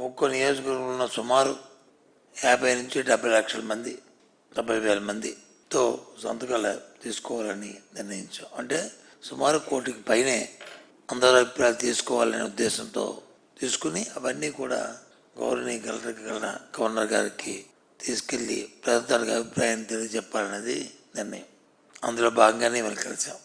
ఒక్కో నియోజకవర్గంలో ఉన్న సుమారు యాభై నుంచి డెబ్బై లక్షల మంది డెబ్బై వేల మందితో సంతకాలు తీసుకోవాలని నిర్ణయించాం. అంటే సుమారు కోటికి పైనే అందరి అభిప్రాయాలు తీసుకోవాలనే ఉద్దేశంతో తీసుకుని అవన్నీ కూడా గౌరవనీయ కలెక్టర్ గవర్నర్ గారికి తీసుకెళ్ళి ప్రజలకు అభిప్రాయాన్ని తెలియజెప్పాలనేది నిర్ణయం. అందులో భాగంగానే మేము కలిసాం.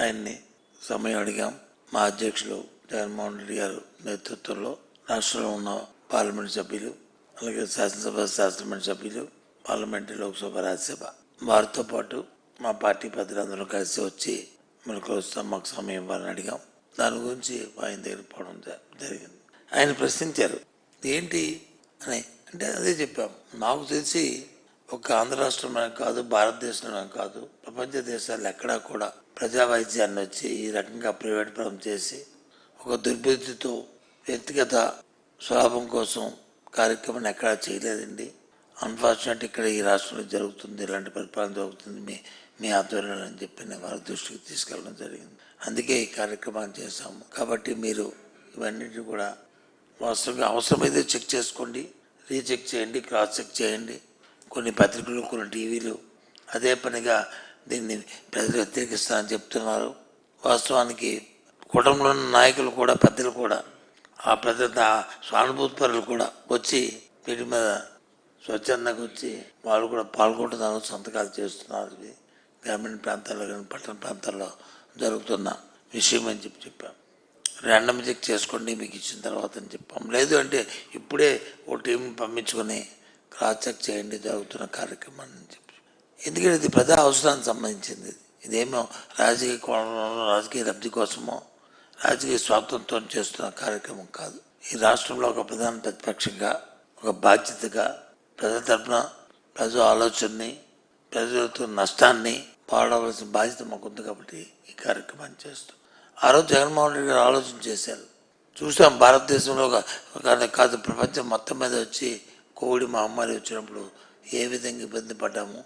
ఆయన్ని సమయం అడిగాం. మా అధ్యక్షులు జగన్మోహన్ రెడ్డి గారు నేతృత్వంలో రాష్ట్రంలో ఉన్న పార్లమెంట్ సభ్యులు అలాగే శాసనసభ శాసనమండలి సభ్యులు పార్లమెంటు లోక్సభ రాజ్యసభ. వారితో పాటు మా పార్టీ పెద్దలందరూ కలిసి వచ్చి మనకు కలుస్తాం మాకు సమయం ఇవ్వాలని అడిగాం. దాని గురించి ఆయన దగ్గర పోవడం జ- జరిగింది. ఆయన ప్రశ్నించారు ఏంటి? అని. అంటే అదే చెప్పాం. నాకు తెలిసి ఒక ఆంధ్ర రాష్ట్రమే కాదు భారతదేశంలో కాదు ప్రపంచ దేశాలు ఎక్కడా కూడా ప్రజా వైద్యాన్ని వచ్చి ఈ రకంగా ప్రైవేట్ పరం చేసి ఒక దుర్బుద్ధితో వ్యక్తిగత స్వలాభం కోసం కార్యక్రమాన్ని ఎక్కడా చేయలేదండి. అన్ఫార్చునేట్ ఇక్కడ ఈ రాష్ట్రంలో జరుగుతుంది ఇలాంటి పరిపాలన జరుగుతుంది మీ మీ ఆధ్వర్యంలో అని చెప్పి నేను వారి దృష్టికి తీసుకెళ్ళడం జరిగింది. అందుకే ఈ కార్యక్రమాన్ని చేశాము. కాబట్టి మీరు ఇవన్నిటిని కూడా వాస్తవంగా అవసరమైతే చెక్ చేసుకోండి రీచెక్ చేయండి క్రాస్ చెక్ చేయండి. కొన్ని పత్రికలు కొన్ని టీవీలు అదే పనిగా దీన్ని ప్రజలు వ్యతిరేకిస్తారని చెప్తున్నారు. వాస్తవానికి కుటుంబంలో ఉన్న నాయకులు కూడా పెద్దలు కూడా ఆ ప్రజల స్వానుభూతిపరులు కూడా వచ్చి వీటి మీద స్వచ్ఛందంగా వచ్చి వాళ్ళు కూడా పాల్గొంటున్నారు సంతకాలు చేస్తున్నారు. ఇది గ్రామీణ ప్రాంతాల్లో కానీ పట్టణ ప్రాంతాల్లో జరుగుతున్న విషయం అని చెప్పి చెప్పాం. ర్యాండమ్ చెక్ చేసుకోండి మీకు ఇచ్చిన తర్వాత అని చెప్పాం. లేదు అంటే ఇప్పుడే ఓ టీం పంపించుకొని క్రాస్ చెక్ చేయండి జరుగుతున్న కార్యక్రమాన్ని అని చెప్పి ఎందుకంటే ఇది ప్రజా అవసరానికి సంబంధించింది ఇదేమో రాజకీయ కోణంలో రాజకీయ లబ్ధి కోసమో రాజకీయ స్వాతంత్రంతో చేస్తున్న కార్యక్రమం కాదు. ఈ రాష్ట్రంలో ఒక ప్రధాన ప్రతిపక్షంగా ఒక బాధ్యతగా ప్రజల తరపున ప్రజల ఆలోచనని ప్రజలతో నష్టాన్ని పాడవలసిన బాధ్యత మాకు ఉంది కాబట్టి ఈ కార్యక్రమాన్ని చేస్తాం. ఆ రోజు జగన్మోహన్ రెడ్డి గారు ఆలోచన చేశారు. చూసాం భారతదేశంలో ఒక- ఒక కాదు ప్రపంచం మొత్తం మీద వచ్చి కోవిడ్ మహమ్మారి వచ్చినప్పుడు ఏ విధంగా ఇబ్బంది పడ్డాము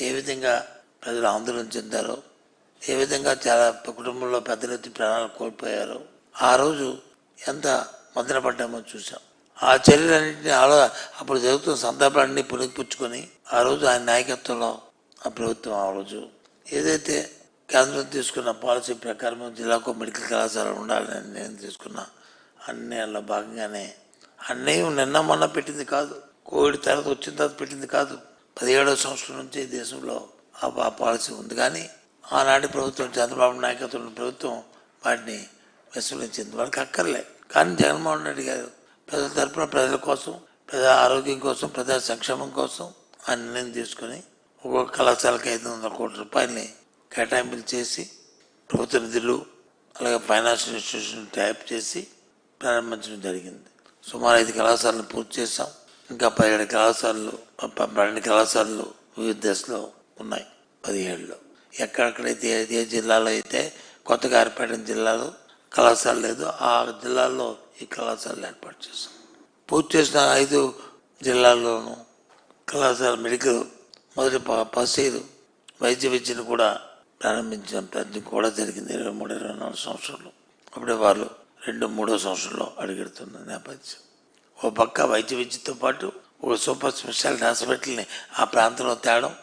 ఏ విధంగా ప్రజలు ఆందోళన చెందారో ఏ విధంగా చాలా కుటుంబంలో పెద్దలు ఎత్తి ప్రాణాలు కోల్పోయారో ఆ రోజు ఎంత మదనపడ్డామో చూసాం ఆ చర్యలన్నింటినీ ఆలో అప్పుడు జరుగుతున్న సందర్భాలన్నీ పుణికిపుచ్చుకొని ఆ రోజు ఆయన నాయకత్వంలో ఆ ప్రభుత్వం ఆ రోజు ఏదైతే కేంద్రం తీసుకున్న పాలసీ ప్రకారం జిల్లాకు మెడికల్ కళాశాల ఉండాలని నేను తీసుకున్న అన్నిలో భాగంగానే అన్నీ నిన్న మొన్న పెట్టింది కాదు కోవిడ్ తర్వాత వచ్చిన తర్వాత పెట్టింది కాదు. పదిహేడవ సంవత్సరం నుంచి దేశంలో ఆ పాలసీ ఉంది. కానీ ఆనాటి ప్రభుత్వం చంద్రబాబు నాయకత్వం ప్రభుత్వం వాటిని విస్మరించింది. వాళ్ళకి అక్కర్లే. కానీ జగన్మోహన్ రెడ్డి గారు ప్రజల తరపున ప్రజల కోసం ప్రజా ఆరోగ్యం కోసం ప్రజా సంక్షేమం కోసం ఆ నిర్ణయం తీసుకొని ఒక్కొక్క కళాశాలకు ఐదు వందల కోట్ల రూపాయలని కేటాయింపులు చేసి ప్రభుత్వ నిధులు అలాగే ఫైనాన్షియల్ ఇన్స్టిట్యూషన్ టైప్ చేసి ప్రారంభించడం జరిగింది. సుమారు ఐదు కళాశాలను పూర్తి చేశాం. ఇంకా పదిహేడు కళాశాలలు పన్నెండు కళాశాలలు వివిధ దశలో ఉన్నాయి. పదిహేడులో. ఎక్కడెక్కడైతే ఏ- జిల్లాలో అయితే కొత్తగా ఏర్పడిన జిల్లాలో కళాశాల లేదు ఆ జిల్లాల్లో ఈ కళాశాలలు ఏర్పాటు చేశాం. పూర్తి చేసిన ఐదు జిల్లాల్లోనూ కళాశాల మెడికల్ మొదటి ప- పసీరు వైద్య విద్యను కూడా ప్రారంభించిన ప్రయత్నం కూడా జరిగింది ఇరవై మూడు ఇరవై నాలుగు సంవత్సరంలో అప్పుడే వాళ్ళు రెండు మూడో సంవత్సరంలో అడుగెడుతున్న నేపథ్యం. ఓ పక్క వైద్య విద్యతో పాటు ఒక సూపర్ స్పెషాలిటీ హాస్పిటల్ని ఆ ప్రాంతంలో తేడం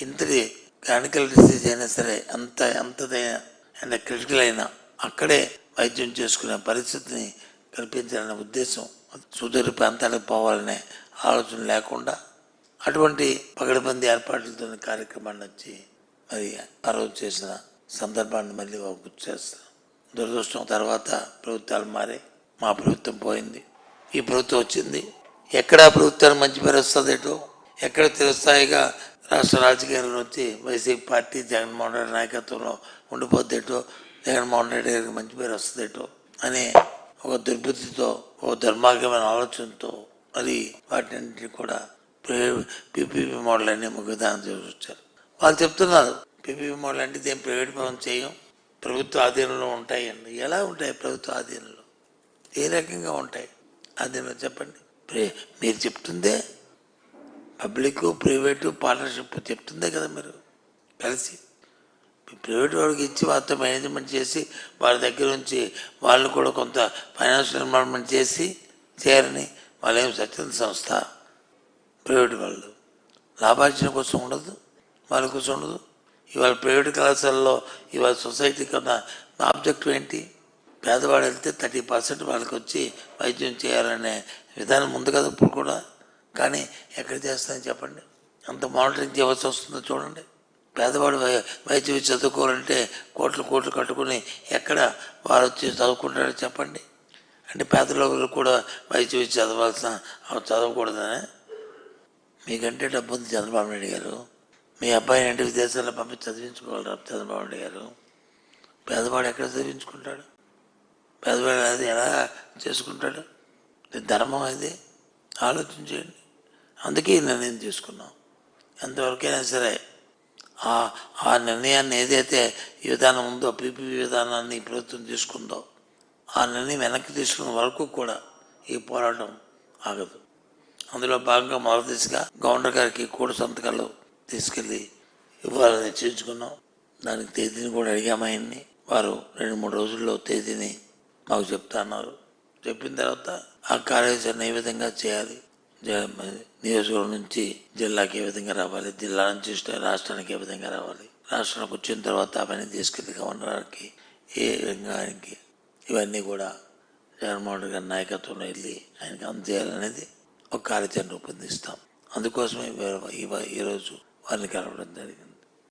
ఇంతటి క్రానికల్ డిసీజ్ అయినా సరే అంత ఎంతదైనా ఎంత క్రిటికల్ అయినా అక్కడే వైద్యం చేసుకునే పరిస్థితిని కల్పించాలనే ఉద్దేశం సుదూర ప్రాంతాలకు పోవాలనే ఆలోచన లేకుండా అటువంటి పగడబంది ఏర్పాట్లతో కార్యక్రమాన్ని వచ్చి మరి ఆ రోజు చేసిన సందర్భాన్ని మళ్ళీ గుర్తు చేస్తాను. దురదృష్టం తర్వాత ప్రభుత్వాలు మారే మా ప్రభుత్వం పోయింది. ఈ ప్రభుత్వం వచ్చింది. ఎక్కడ ప్రభుత్వానికి మంచి పేరు వస్తుందేటో ఎక్కడ తిరస్థాయిగా రాష్ట్ర రాజకీయాలను వచ్చి వైసీపీ పార్టీ జగన్మోహన్ రెడ్డి నాయకత్వంలో ఉండిపోద్దేటో జగన్మోహన్ రెడ్డి గారికి మంచి పేరు వస్తుందేటో అనే ఒక దుర్బుద్ధితో ఒక దుర్మార్గమైన ఆలోచనతో మరి వాటిని కూడా పీపీపీ మోడల్ అనే ఒక విధానం వాళ్ళు చెప్తున్నారు పీపీపీ మోడల్ అంటే దేని ప్రైవేట్ పరం చేయం? ప్రభుత్వ ఆధీనంలో ఉంటాయి అండి. ఎలా ఉంటాయి ప్రభుత్వ ఆధీనంలో? ఏ రకంగా ఉంటాయి? ఆధీనంలో చెప్పండి. మీరు చెప్తుందే పబ్లిక్ ప్రైవేటు పార్ట్నర్షిప్ చెప్తుందే కదా మీరు. కలిసి. ప్రైవేట్ వాడికి ఇచ్చి వారితో మేనేజ్మెంట్ చేసి వాళ్ళ దగ్గర నుంచి వాళ్ళు కూడా కొంత ఫైనాన్షియల్ ఇన్వాల్వ్మెంట్ చేసి చేయాలని వాళ్ళేం స్వచ్ఛంద సంస్థ? ప్రైవేట్ వాళ్ళు. లాభార్జన కోసం ఉండదు వాళ్ళ కోసం ఉండదు. ఇవాళ ప్రైవేట్ కళాశాలలో ఇవాళ సొసైటీ కన్నా ఆబ్జెక్టివ్ ఏంటి? పేదవాడు వెళ్తే థర్టీ పర్సెంట్ వాళ్ళకి వచ్చి వైద్యం చేయాలనే విధానం ఉంది కదా ఇప్పుడు కూడా. కానీ ఎక్కడ చేస్తానని చెప్పండి. అంత మానిటరింగ్ చేయవలసి వస్తుందో చూడండి. పేదవాడు వై- వైద్యం చదువుకోవాలంటే కోట్లు కోట్లు కట్టుకుని ఎక్కడ వారు వచ్చి చదువుకుంటారో చెప్పండి. అంటే పేదలోకులు కూడా వైద్యం ఇచ్చి చదవాల్సిన అవి చదవకూడదనే. మీకంటే డబ్బు ఉంది చంద్రబాబు నాయుడు గారు. మీ అబ్బాయిని అంటే విదేశాల్లో పంపి చదివించుకోవాలి చంద్రబాబు నాయుడు గారు. పేదవాడు ఎక్కడ చదివించుకుంటాడు? పేదవాడు అది ఎలా చేసుకుంటాడు? ఇది ధర్మం అది. ఆలోచించేయండి అందుకే ఈ నిర్ణయం తీసుకున్నాం. ఎంతవరకైనా సరే ఆ ఆ నిర్ణయాన్ని ఏదైతే ఈ విధానం ఉందో పీపీ విధానాన్ని ప్రభుత్వం తీసుకుందో ఆ నిర్ణయం వెనక్కి తీసుకున్న వరకు కూడా ఈ పోరాటం ఆగదు. అందులో భాగంగా మొదటి దిశగా గవర్నర్ గారికి కూడా సంతకాలు తీసుకెళ్ళి ఇవ్వాలని నిశ్చయించుకున్నాం దానికి తేదీని కూడా అడిగామాయన్ని వారు రెండు మూడు రోజుల్లో తేదీని మాకు చెప్తా అన్నారు. చెప్పిన తర్వాత ఆ కార్యాచరణ ఏ విధంగా చేయాలి? నియోజకవర్గం నుంచి జిల్లాకి ఏ విధంగా రావాలి? జిల్లా నుంచి రాష్ట్రానికి ఏ విధంగా రావాలి? రాష్ట్రానికి వచ్చిన తర్వాత అవన్నీ తీసుకెళ్ళి గవర్నర్ ఏ విధంగా ఆయనకి ఇవన్నీ కూడా జగన్మోహన్ రెడ్డి గారి నాయకత్వంలో వెళ్ళి ఆయనకి అందజేయాలనేది ఒక కార్యాచరణ రూపొందిస్తాం. అందుకోసమే ఈరోజు వారిని కలవడం జరిగింది.